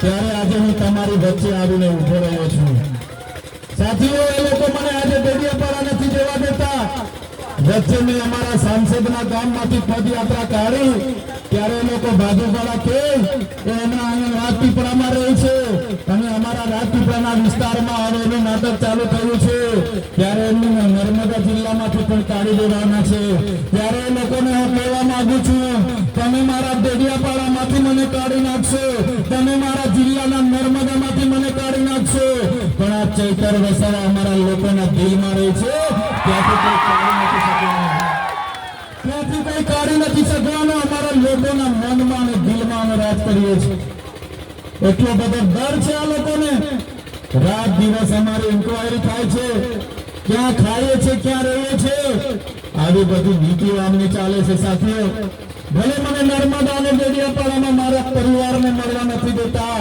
ત્યારે આજે હું તમારી વચ્ચે આવીને ઊભો રહ્યો છું. સાથીઓ, એ લોકો મને આજે ડેડિયાપાડા નથી જવા દેતા. વચ્ચે મેં અમારા સાંસદના ગામમાંથી પદયાત્રા કાઢી. ત્યારે લોકો બાજુવાળા કે એના અહીંયા રાજપીપળામાં રહે છે. અને અમારા રાજપીપળાના વિસ્તારમાં હવે એનું નાટક ચાલુ થયું છે. ત્યારે એમને નર્મદા જિલ્લામાંથી પણ કાઢી દેવાના છે. ત્યારે એ લોકોને હું કહેવા માંગુ છું, તમે મારા દેડિયાપાડામાંથી મને કાઢી નાખશો. તમે મારા કાઢી પણ આ ચૈતર વસાવા અમારા લોકોના દિલમાં રહે છે. ત્યાંથી કોઈ કાઢી નથી શકવાનું અમારા લોકોના મનમાં અને દિલમાં અમે રાજ કરીએ છીએ. એટલો બધો ડર છે આ લોકોને. રાત દિવસ અમારી ઇન્કવાયરી થાય છે. ક્યાં ખાઈએ છે ક્યાં રહીએ છે આવી બધી નીતિઓ અમને ચાલે છે સાથીઓ. ભલે મને નર્મદા અને ડેડિયાપાડામાં મારા પરિવારને મળવા નથી દેતા.